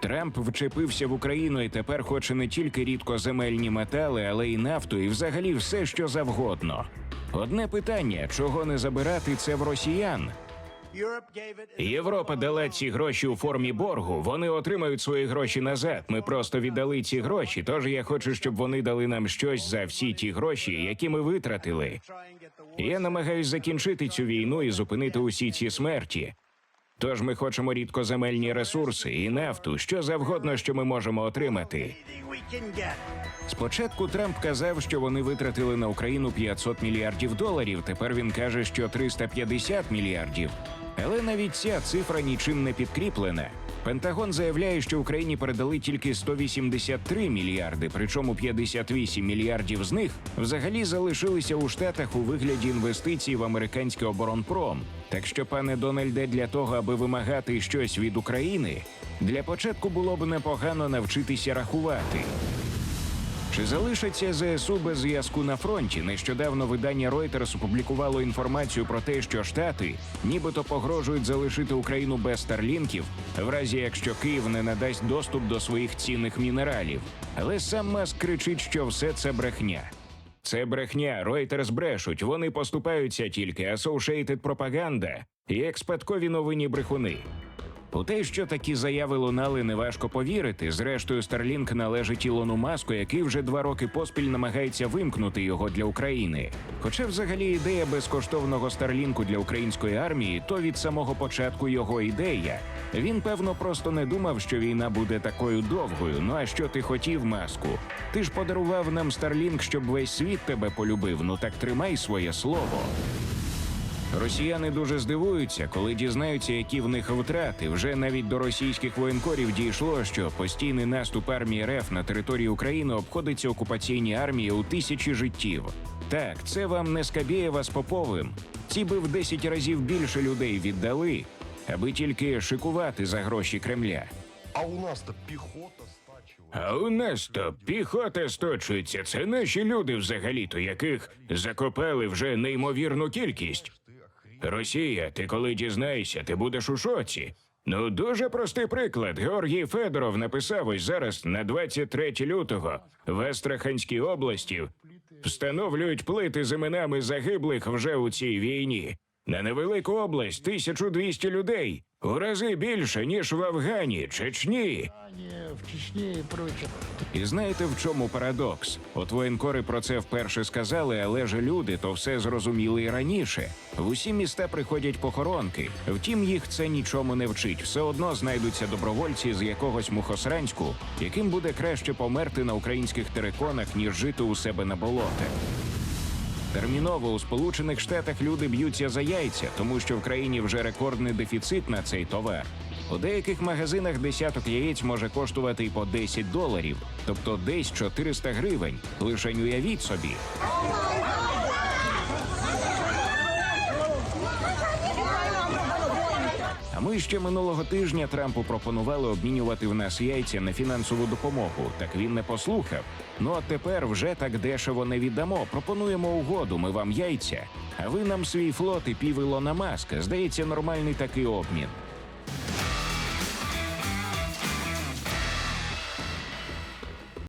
Трамп вчепився в Україну і тепер хоче не тільки рідкоземельні метали, але й нафту, і взагалі все, що завгодно. Одне питання: чого не забирати це в росіян? Європа дала ці гроші у формі боргу. Вони отримають свої гроші назад. Ми просто віддали ці гроші. Тож я хочу, щоб вони дали нам щось за всі ті гроші, які ми витратили. Я намагаюсь закінчити цю війну і зупинити усі ці смерті. Тож ми хочемо рідкоземельні ресурси і нафту, що завгодно, що ми можемо отримати. Спочатку Трамп казав, що вони витратили на Україну 500 мільярдів доларів. Тепер він каже, що 350 мільярдів. Але навіть ця цифра нічим не підкріплена. Пентагон заявляє, що Україні передали тільки 183 мільярди, причому 58 мільярдів з них взагалі залишилися у штатах у вигляді інвестицій в американський оборонпром. Так що, пане Дональде, для того, аби вимагати щось від України, для початку було б непогано навчитися рахувати. Чи залишаться ЗСУ без зв'язку на фронті? Нещодавно видання Reuters опублікувало інформацію про те, що Штати нібито погрожують залишити Україну без старлінків, в разі якщо Київ не надасть доступ до своїх цінних мінералів. Але сам Маск кричить, що все це брехня. Це брехня, Reuters брешуть. Вони поступаються тільки Associated пропаганда і експаткові новинні брехуни. У те, що такі заяви лунали, неважко повірити. Зрештою, Starlink належить Ілону Маску, який вже два роки поспіль намагається вимкнути його для України. Хоча, взагалі, ідея безкоштовного Старлінку для української армії, то від самого початку його ідея. Він певно просто не думав, що війна буде такою довгою. Ну а що ти хотів, маску? Ти ж подарував нам Старлінк, щоб весь світ тебе полюбив. Ну так тримай своє слово. Росіяни дуже здивуються, коли дізнаються, які в них втрати. Вже навіть до російських воєнкорів дійшло, що постійний наступ армії РФ на території України обходиться окупаційній армії у тисячі життів. Так, це вам не Скабєєва з Поповим. Ці би в 10 разів більше людей віддали, аби тільки шикувати за гроші Кремля. А у нас-то пехота стачивает. А у нас то піхота сточується. Це наші люди, взагалі-то, яких закопали вже неймовірну кількість. Росія, ти коли дізнаєшся, ти будеш у шоці. Ну, дуже простий приклад. Георгій Федоров написав ось зараз на 23 лютого в Астраханській області встановлюють плити з іменами загиблих вже у цій війні. На невелику область 1200 людей. У рази більше, ніж в Афгані, Чечні. В Чечне и прочее. І знаєте, в чому парадокс? От воєнкори про це вперше сказали, але ж люди то все зрозуміли і раніше. В усі міста приходять похоронки. Втім, їх це нічому не вчить. Все одно знайдуться добровольці з якогось мухосранську, яким буде краще померти на українських териконах, ніж жити у себе на болотах. Терміново у Сполучених Штатах люди б'ються за яйця, тому що в країні вже рекордний дефіцит на цей товар. У деяких магазинах десяток яєць може коштувати і по 10 доларів, тобто десь 400 гривень. Лише уявіть собі. А ми ще минулого тижня Трампу пропонували обмінювати в нас яйця на фінансову допомогу. Так він не послухав. Ну а тепер вже так дешево не віддамо. Пропонуємо угоду. Ми вам яйця, а ви нам свій флот і пів Ілона Маска. Здається, нормальний такий обмін.